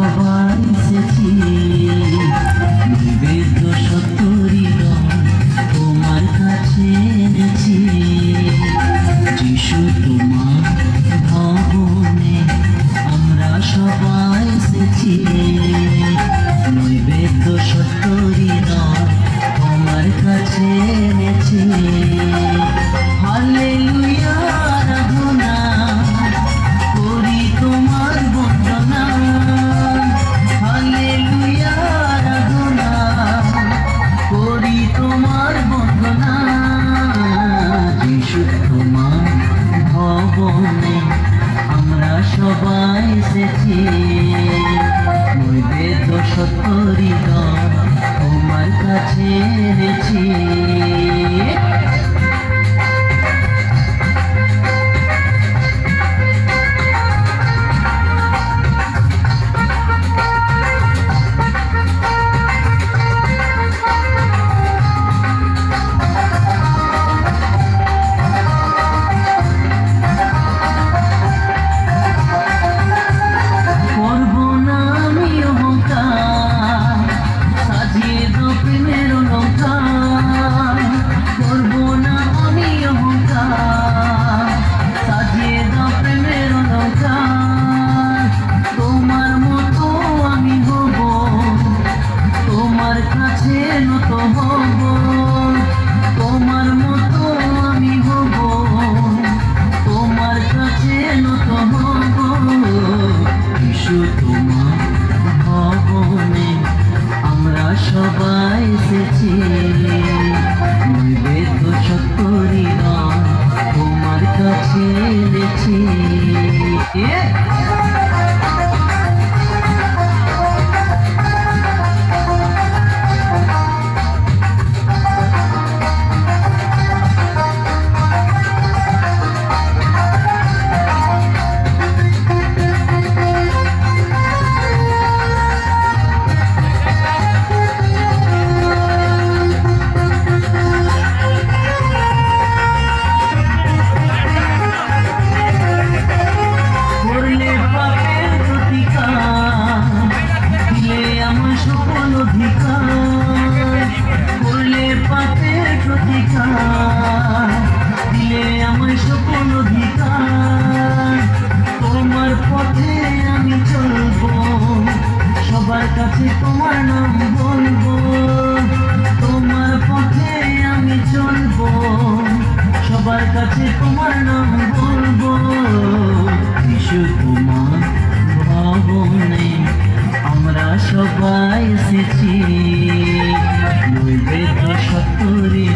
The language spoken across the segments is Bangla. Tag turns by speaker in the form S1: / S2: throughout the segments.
S1: 我自己。এসেছি। নিবে তো সত্যি তোমার কাছে এনেছি। সকল তোমার পথে আমি চলব, সবার কাছে তোমার নাম তোমার পথে আমি চলব, সবার কাছে তোমার নাম আমরা সবাই এসেছি। নৈবেদ্য সত্তরে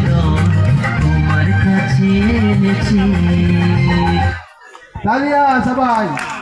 S2: Talia Sabay.